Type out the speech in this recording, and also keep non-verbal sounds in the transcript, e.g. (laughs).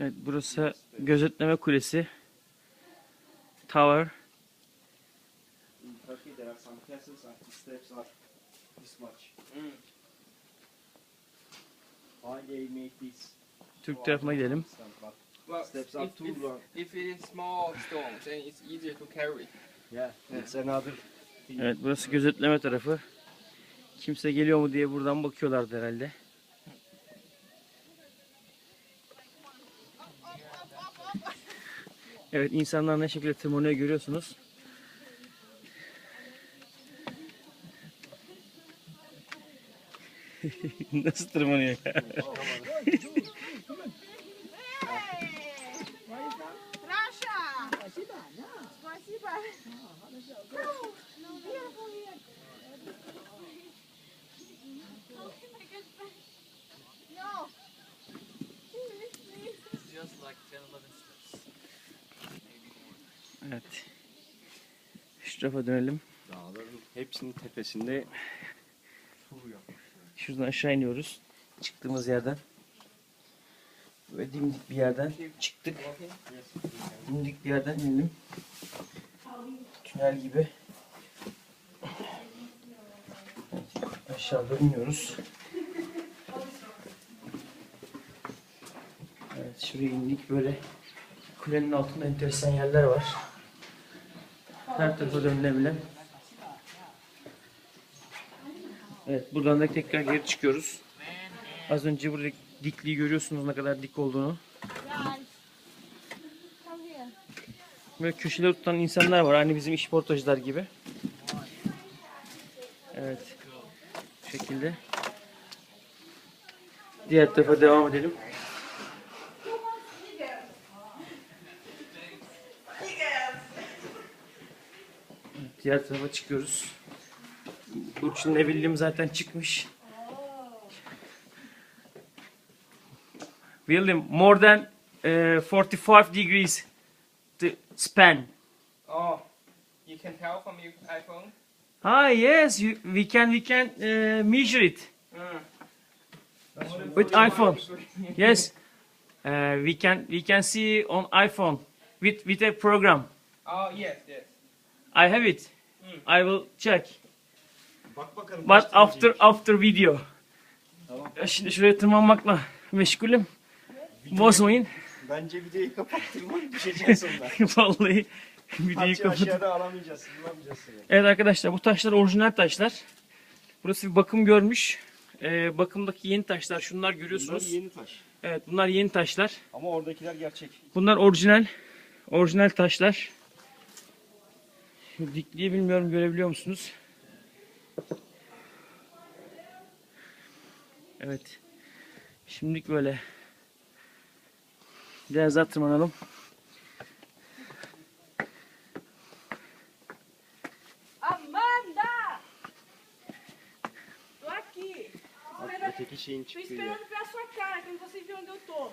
Evet burası gözetleme kulesi. Tower. Türk tarafına gidelim. But Well, Steps are if, too if, long. if it is small stones, then it's easier to carry. yeah, it's another thing. Evet burası gözetleme tarafı. Kimse geliyor mu diye buradan bakıyorlardı herhalde. Evet insanlar ne şekilde tırmanıyor görüyorsunuz. Nasıl tırmanıyor ya? just like 10, 11, Evet. Şu tarafa dönelim. Dağların hepsinin tepesinde. Şuradan aşağı iniyoruz. Çıktığımız yerden. Böyle dimdik bir yerden çıktık. Dimdik bir yerden inelim. Tünel gibi. Aşağıda iniyoruz. Evet şuraya indik böyle. Kulenin altında enteresan yerler var. Her tarafa dönülebilen. Evet buradan da tekrar geri çıkıyoruz. Az önce buradaki dikliği görüyorsunuz ne kadar dik olduğunu. Böyle köşeleri tutan insanlar var. Hani bizim işportacılar gibi. Evet. Bu şekilde. Diğer tarafa devam edelim. Diğer tarafa çıkıyoruz. Burçin Evillim zaten çıkmış. William, more than eh, 45 degrees the span. Oh, you can tell from your iPhone? Ah yes, you, we can we can uh, measure it Mm. with iPhone. Yes, uh, we can we can see on iPhone with with a program. Oh, yes, yes. I have it. I will check. Bak bakalım. But kaç after after video. Tamam. Ya Şimdi şuraya tırmanmakla meşgulüm. Bozmayın. Bence videoyu kapattırma düşeceğiz ondan. (laughs) Vallahi videoyu Parça kapat. aşağıda alamayacağız, bulamayacağız seni. Evet arkadaşlar bu taşlar orijinal taşlar. Burası bir bakım görmüş. Ee, bakımdaki yeni taşlar şunlar Bunlar görüyorsunuz. yeni taş. Evet bunlar yeni taşlar. Ama oradakiler gerçek. Bunlar orijinal. Orijinal taşlar. Şu dikliği bilmiyorum görebiliyor musunuz? Evet. Şimdilik böyle. Biraz daha tırmanalım. Amanda! Tô aqui. Bak öteki şeyin Tô esperando ver a sua cara, que eu não consigo ver onde eu tô.